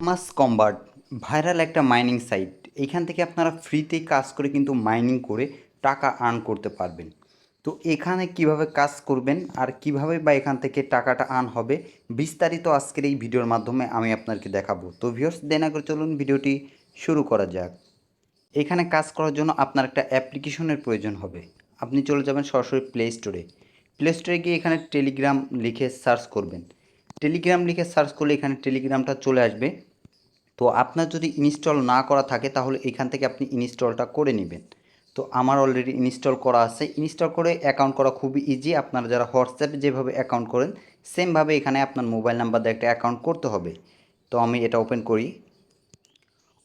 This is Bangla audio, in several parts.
মাস কম্বার্ট ভাইরাল একটা মাইনিং সাইট এখান থেকে আপনারা ফ্রিতে কাজ করে কিন্তু মাইনিং করে টাকা আর্ন করতে পারবেন। তো এখানে কীভাবে কাজ করবেন আর কীভাবে বা এখান থেকে টাকাটা আর্ন হবে, বিস্তারিত আজকের এই ভিডিওর মাধ্যমে আমি আপনাকে দেখাবো। তো ভিউয়ার্স দেনা করে চলুন ভিডিওটি শুরু করা যাক। এখানে কাজ করার জন্য আপনার একটা অ্যাপ্লিকেশনের প্রয়োজন হবে। আপনি চলে যাবেন সরাসরি প্লে স্টোরে প্লে স্টোরে গিয়ে এখানে টেলিগ্রাম লিখে সার্চ করবেন। টেলিগ্রাম লিখে সার্চ করলে এখানে টেলিগ্রামটা চলে আসবে। তো আপনার যদি ইনস্টল না করা থাকে, তাহলে এখান থেকে আপনি ইনস্টলটা করে নেবেন। তো আমার অলরেডি ইনস্টল করা আছে। ইনস্টল করে অ্যাকাউন্ট করা খুবই ইজি আপনারা যারা হোয়াটসঅ্যাপে যেভাবে অ্যাকাউন্ট করেন সেমভাবে এখানে আপনার মোবাইল নাম্বার দিয়ে একটা অ্যাকাউন্ট করতে হবে। তো আমি এটা ওপেন করি।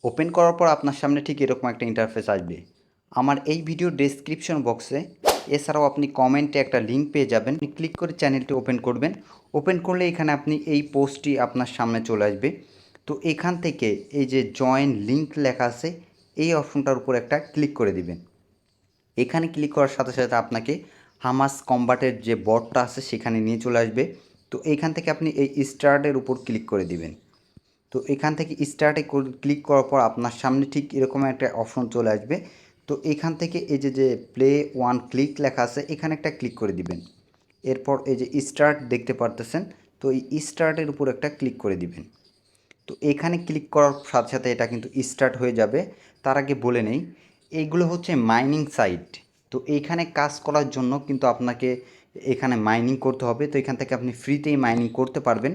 ওপেন করার পর আপনার সামনে ঠিক এরকম একটা ইন্টারফেস আসবে। আমার এই ভিডিও ডেসক্রিপশন বক্সে এছাড়াও আপনি কমেন্টে একটা লিঙ্ক পেয়ে যাবেন। ক্লিক করে চ্যানেলটি ওপেন করবেন। ওপেন করলে এখানে আপনি এই পোস্টটি আপনার সামনে চলে আসবে। তো এখান থেকে এই যে জয়েন লিঙ্ক লেখা আছে, এই অপশনটার উপর একটা ক্লিক করে দিবেন। এখানে ক্লিক করার সাথে সাথে আপনাকে হামাস কম্বাটের যে বটটা আছে, সেখানে নিয়ে চলে আসবে। তো এইখান থেকে আপনি এই স্টার্টের উপর ক্লিক করে দিবেন। তো এখান থেকে স্টার্টে ক্লিক করার পর আপনার সামনে ঠিক এরকম একটা অপশন চলে আসবে। তো এখান থেকে এই যে যে প্লে ওয়ান ক্লিক লেখা আছে, এখানে একটা ক্লিক করে দিবেন। এরপর এই যে স্টার্ট দেখতে পারতেছেন, তো এই স্টার্টের উপর একটা ক্লিক করে দিবেন। তো এখানে ক্লিক করার সাথে সাথে এটা কিন্তু স্টার্ট হয়ে যাবে। তার আগে বলে নেই এইগুলো হচ্ছে মাইনিং সাইট তো এইখানে কাজ করার জন্য কিন্তু আপনাকে এখানে মাইনিং করতে হবে। তো এখান থেকে আপনি ফ্রিতেই মাইনিং করতে পারবেন।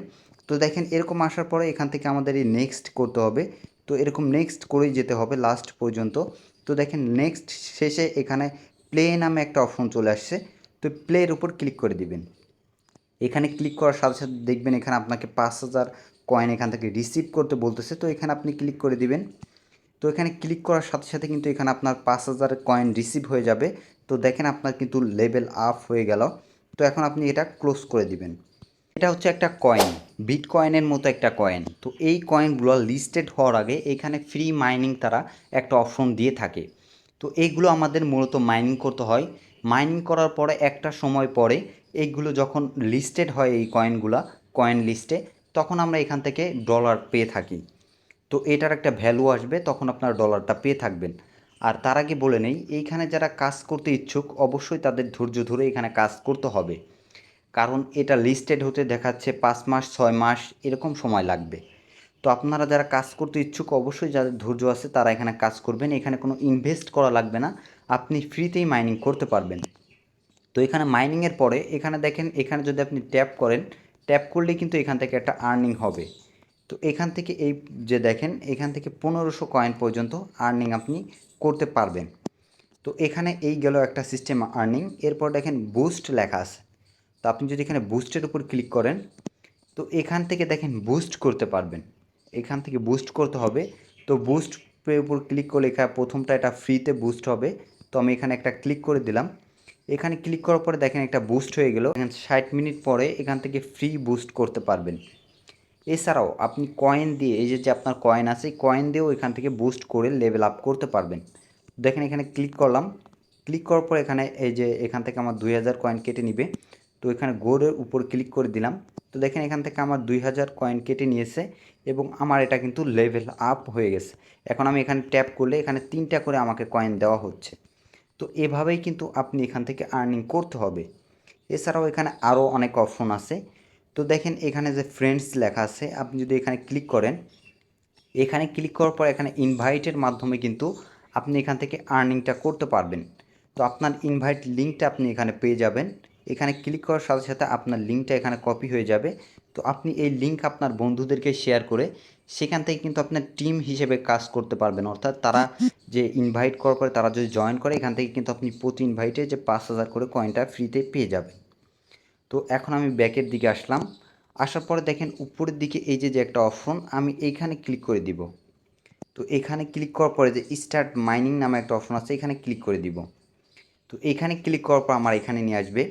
তো দেখেন এরকম আসার পরে এখান থেকে আমাদের এই নেক্সট করতে হবে। তো এরকম নেক্সট করেই যেতে হবে লাস্ট পর্যন্ত। তো দেখেন নেক্সট শেষে এখানে প্লে নামে একটা অপশন চলে আসছে। তো প্লের উপর ক্লিক করে দিবেন। এখানে ক্লিক করার সাথে সাথে দেখবেন এখানে আপনাকে পাঁচ হাজার কয়েন এখান থেকে রিসিভ করতে বলতেছে, তো এখানে আপনি ক্লিক করে দিবেন। তো এখানে ক্লিক করার সাথে সাথে কিন্তু এখানে আপনার পাঁচ হাজার কয়েন রিসিভ হয়ে যাবে। তো দেখেন আপনার কিন্তু লেভেল আপ হয়ে গেল। তো এখন আপনি এটা ক্লোজ করে দিবেন। এটা হচ্ছে একটা কয়েন বিট কয়েনের মতো একটা কয়েন তো এই কয়েনগুলো লিস্টেড হওয়ার আগে এখানে ফ্রি মাইনিং তারা একটা অপশন দিয়ে থাকে। তো এইগুলো আমাদের মূলত মাইনিং করতে হয়। মাইনিং করার পরে একটা সময় পরে এইগুলো যখন লিস্টেড হয় এই কয়েনগুলা কয়েন লিস্টে তখন আমরা এখান থেকে ডলার পেয়ে থাকি। তো এটার একটা ভ্যালু আসবে, তখন আপনার ডলারটা পেয়ে থাকবেন। আর তার আগে বলে নেই, এইখানে যারা কাজ করতে ইচ্ছুক, অবশ্যই তাদের ধৈর্য ধরে এখানে কাজ করতে হবে। কারণ এটা লিস্টেড হতে দেখাচ্ছে পাঁচ মাস, ছয় মাস, এরকম সময় লাগবে। তো আপনারা যারা কাজ করতে ইচ্ছুক, অবশ্যই যাদের ধৈর্য আছে, তারা এখানে কাজ করবেন। এখানে কোনো ইনভেস্ট করা লাগবে না, আপনি ফ্রিতেই মাইনিং করতে পারবেন। তো এখানে মাইনিংয়ের পরে, এখানে দেখেন, এখানে যদি আপনি ট্যাপ করেন ট্যাপ করলে কিন্তু এখান থেকে একটা আর্নিং হবে। তো এখান থেকে এই যে দেখেন, এখান থেকে পনেরোশো কয়েন পর্যন্ত আর্নিং আপনি করতে পারবেন। তো এখানে এই গেল একটা সিস্টেম আর্নিং এরপর দেখেন বুস্ট লেখা আছে। তো আপনি যদি এখানে বুস্টের উপর ক্লিক করেন, তো এখান থেকে দেখেন বুস্ট করতে পারবেন। এখান থেকে বুস্ট করতে হবে। তো বুস্ট উপর ক্লিক করলে এখানে প্রথমটা এটা ফ্রিতে বুস্ট হবে। তো আমি এখানে একটা ক্লিক করে দিলাম। এখানে ক্লিক করার পরে দেখেন একটা বুস্ট হয়ে গেল। এখানে ষাট মিনিট পরে এখান থেকে ফ্রি বুস্ট করতে পারবেন। এছাড়াও আপনি কয়েন দিয়ে, এই যে যে আপনার কয়েন আছে কয়েন দিয়েও এখান থেকে বুস্ট করে লেভেল আপ করতে পারবেন। দেখেন এখানে ক্লিক করলাম। ক্লিক করার পর এখানে এই যে, এখান থেকে আমার দুই হাজার কয়েন কেটে নিবে। তো এখানে গোরের উপর ক্লিক করে দিলাম। তো দেখেন এখান থেকে আমার দুই হাজার কয়েন কেটে নিয়েছে এবং আমার এটা কিন্তু লেভেল আপ হয়ে গেছে। এখন আমি এখানে ট্যাপ করলে এখানে তিনটা করে আমাকে কয়েন দেওয়া হচ্ছে। তো এভাবেই কিন্তু আপনি এখান থেকে আর্নিং করতে হবে। এছাড়াও এখানে আরও অনেক অপশন আছে। তো দেখেন এখানে যে ফ্রেন্ডস লেখা আছে, আপনি যদি এখানে ক্লিক করেন, এখানে ক্লিক করার পর এখানে ইনভাইটের মাধ্যমে কিন্তু আপনি এখান থেকে আর্নিংটা করতে পারবেন। তো আপনার ইনভাইট লিঙ্কটা আপনি এখানে পেয়ে যাবেন। এখানে ক্লিক করার সাথে সাথে আপনার লিঙ্কটা এখানে কপি হয়ে যাবে। তো আপনি এই লিঙ্ক আপনার বন্ধুদেরকে শেয়ার করে সেখান থেকে কিন্তু আপনার টিম হিসেবে কাজ করতে পারবেন। অর্থাৎ তারা যে ইনভাইট করার পরে তারা যদি জয়েন করে, এখান থেকে কিন্তু আপনি প্রতি ইনভাইটে যে পাঁচ হাজার করে কয়েনটা ফ্রিতে পেয়ে যাবেন। তো এখন আমি ব্যাকের দিকে আসলাম। আসার পরে দেখেন উপরের দিকে এই যে যে একটা অপশন আমি এইখানে ক্লিক করে দিব। তো এখানে ক্লিক করার পরে যে স্টার্ট মাইনিং নামে একটা অপশন আছে, এখানে ক্লিক করে দিব। তো এখানে ক্লিক করার পর আমার এখানে নিয়ে আসবে।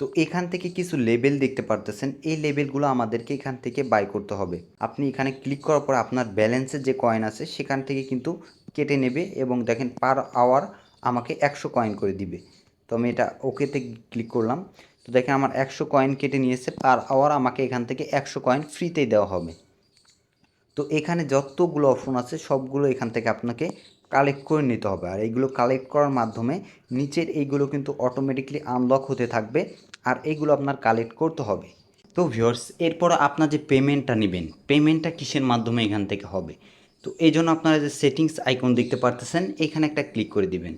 তো এখান থেকে কিছু লেবেল দেখতে পারতেছেন। এই লেবেলগুলো আমাদেরকে এখান থেকে বাই করতে হবে। আপনি এখানে ক্লিক করার পর আপনার ব্যালেন্সের যে কয়েন আছে, সেখান থেকে কিন্তু কেটে নেবে এবং দেখেন পার আওয়ার আমাকে একশো কয়েন করে দিবে। তো আমি এটা ওকেতে ক্লিক করলাম। তো দেখেন আমার একশো কয়েন কেটে নিয়েছে পার আওয়ার আমাকে এখান থেকে একশো কয়েন ফ্রিতেই দেওয়া হবে। তো এখানে যতগুলো অপশন আছে, সবগুলো এখান থেকে আপনাকে কালেক্ট করে নিতে হবে। আর এইগুলো কালেক্ট করার মাধ্যমে নিচের এইগুলো কিন্তু অটোমেটিকলি আনলক হতে থাকবে আর এইগুলো আপনার কালেক্ট করতে হবে। তো ভিউয়ার্স এরপর আপনার যে পেমেন্টটা নেবেন পেমেন্টটা কিসের মাধ্যমে এখান থেকে হবে? তো এই জন্য আপনারা যে সেটিংস আইকন দেখতে পারতেছেন, এখানে একটা ক্লিক করে দিবেন।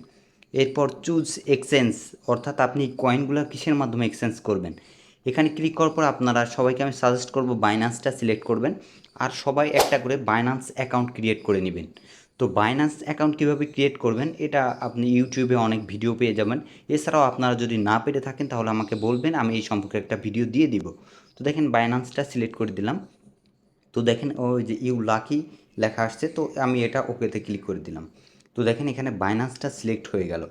এরপর চুজ এক্সচেঞ্জ অর্থাৎ আপনি কয়েনগুলো কিসের মাধ্যমে এক্সচেঞ্জ করবেন? এখানে ক্লিক করার পর আপনারা, সবাইকে আমি সাজেস্ট করব বাইন্যান্সটা সিলেক্ট করবেন। আর সবাই একটা করে বাইন্যান্স অ্যাকাউন্ট ক্রিয়েট করে নেবেন। তো বাইন্যান্স অ্যাকাউন্ট কীভাবে ক্রিয়েট করবেন, এটা আপনি ইউটিউবে অনেক ভিডিও পেয়ে যাবেন। এছাড়াও আপনারা যদি না পেরে থাকেন, তাহলে আমাকে বলবেন, আমি এই সম্পর্কে একটা ভিডিও দিয়ে দিব। তো দেখেন বাইন্যান্সটা সিলেক্ট করে দিলাম। তো দেখেন ওই যে ইউ লাকি লেখা আসছে, তো আমি এটা ওকেতে ক্লিক করে দিলাম। তো দেখেন এখানে বাইন্যান্সটা সিলেক্ট হয়ে গেল।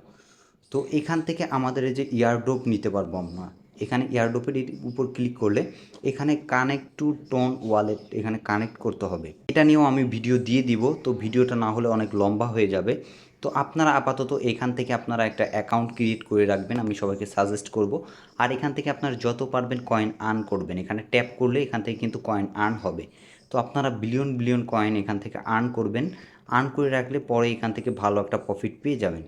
তো এখান থেকে আমাদের এই যে ইয়ারড্রপ নিতে পারব আমরা। এখানে এয়ারডোপের উপর ক্লিক করলে এখানে কানেক্ট টু টোন ওয়ালেট এখানে কানেক্ট করতে হবে। এটা নিয়েও আমি ভিডিও দিয়ে দিব, তো ভিডিওটা না হলে অনেক লম্বা হয়ে যাবে। তো আপনারা আপাতত এখান থেকে আপনারা একটা অ্যাকাউন্ট ক্রিয়েট করে রাখবেন, আমি সবাইকে সাজেস্ট করব। আর এখান থেকে আপনারা যত পারবেন কয়েন আর্ন করবেন। এখানে ট্যাপ করলে এখান থেকে কিন্তু কয়েন আর্ন হবে। তো আপনারা বিলিয়ন বিলিয়ন কয়েন এখান থেকে আর্ন করবেন। আর্ন করে রাখলে পরে এখান থেকে ভালো একটা প্রফিট পেয়ে যাবেন।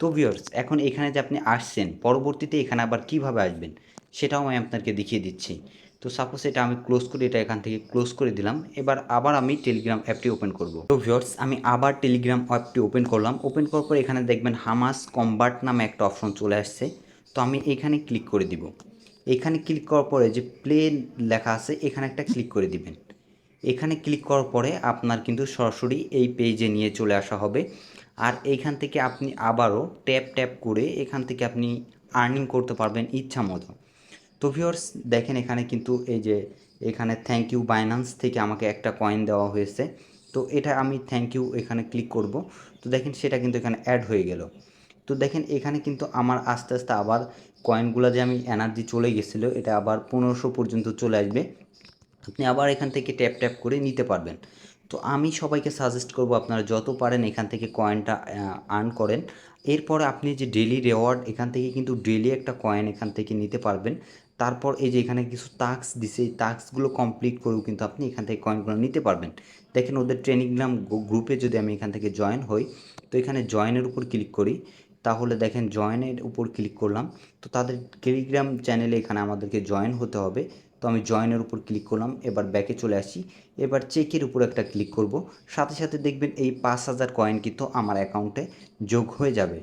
তো ভিউয়ার্স এখন এখানে যে আপনি আসছেন, পরবর্তীতে এখানে আবার কীভাবে আসবেন, সেটাও আমি আপনাকে দেখিয়ে দিচ্ছি। তো সাপোজ এটা আমি ক্লোজ করে, এটা এখান থেকে ক্লোজ করে দিলাম, এবার আবার আমি টেলিগ্রাম অ্যাপটি ওপেন করব। তো ভিউয়ার্স আমি আবার টেলিগ্রাম অ্যাপটি ওপেন করলাম ওপেন করার পর এখানে দেখবেন হামাস কম্বার্ট নামে একটা অপশন চলে আসছে, তো আমি এখানে ক্লিক করে দিব। এখানে ক্লিক করার পরে যে প্লে লেখা আছে, এখানে একটা ক্লিক করে দিবেন। এখানে ক্লিক করার পরে আপনার কিন্তু সরাসরি এই পেজে নিয়ে চলে আসা হবে। আর এইখান থেকে আপনি আবারও ট্যাপ ট্যাপ করে এখান থেকে আপনি আর্নিং করতে পারবেন ইচ্ছা মতো। তো ভিউয়ার্স, দেখেন এখানে কিন্তু এই যে এখানে থ্যাংক ইউ বাইন্যান্স থেকে আমাকে একটা কয়েন দেওয়া হয়েছে। তো এটা আমি থ্যাংক ইউ এখানে ক্লিক করব। তো দেখেন সেটা কিন্তু এখানে অ্যাড হয়ে গেল। তো দেখেন এখানে কিন্তু আমার আস্তে আস্তে আবার কয়েনগুলো যে আমি এনার্জি চলে গেছিল, এটা আবার পনেরোশো পর্যন্ত চলে আসবে। আপনি আবার এখান থেকে ট্যাপ ট্যাপ করে নিতে পারবেন। তো আমি সবাইকে সাজেস্ট করব আপনারা যত পারেন এখান থেকে কয়েনটা আর্ন করেন। এরপরে আপনি যে ডেলি রেওয়ার্ড এখান থেকে কিন্তু ডেলি একটা কয়েন এখান থেকে নিতে পারবেন। তারপর এই যে এখানে কিছু টাস্ক দিছে, এই টাস্কগুলো কমপ্লিট করেও কিন্তু আপনি এখান থেকে কয়েনগুলো নিতে পারবেন। দেখেন ওদের টেলিগ্রাম গ্রুপে যদি আমি এখান থেকে জয়েন হই, তো এখানে জয়েনের উপর ক্লিক করি। তাহলে দেখেন জয়েনের উপর ক্লিক করলাম। তো তাদের টেলিগ্রাম চ্যানেলে এখানে আমাদেরকে জয়েন হতে হবে। তো আমি জয়েনের উপর ক্লিক করলাম, এবার ব্যাকে চলে আসি। এবার চেকের উপর একটা ক্লিক করব। সাথে সাথে দেখবেন এই পাঁচ হাজার কয়েন কিন্তু আমার অ্যাকাউন্টে যোগ হয়ে যাবে।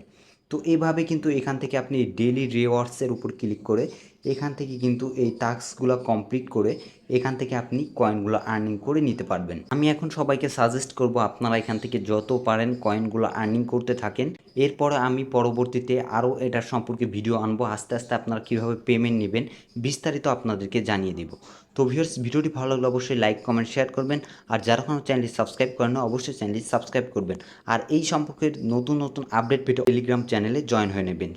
তো এভাবে কিন্তু এখান থেকে আপনি ডেলি রিওয়ার্ডসের উপর ক্লিক করে এখান থেকে কিন্তু এই টাস্কগুলো কমপ্লিট করে এখান থেকে আপনি কয়েনগুলো আর্নিং করে নিতে পারবেন। আমি এখন সবাইকে সাজেস্ট করব আপনারা এখান থেকে যত পারেন কয়েনগুলো আর্নিং করতে থাকেন। এরপরে আমি পরবর্তীতে আরও এটার সম্পর্কে ভিডিও আনব। আস্তে আস্তে আপনারা কীভাবে পেমেন্ট নেবেন বিস্তারিত আপনাদেরকে জানিয়ে দেব। তো ভিউয়ার্স, ভিডিওটি ভালো লাগলে অবশ্যই লাইক, কমেন্ট, শেয়ার করবেন। আর যারা কোনো চ্যানেলটি সাবস্ক্রাইব করেন অবশ্যই চ্যানেলটি সাবস্ক্রাইব করবেন। আর এই সম্পর্কে নতুন নতুন আপডেট ভিডিও টেলিগ্রাম চ্যানেলে জয়েন হয়ে নেবেন।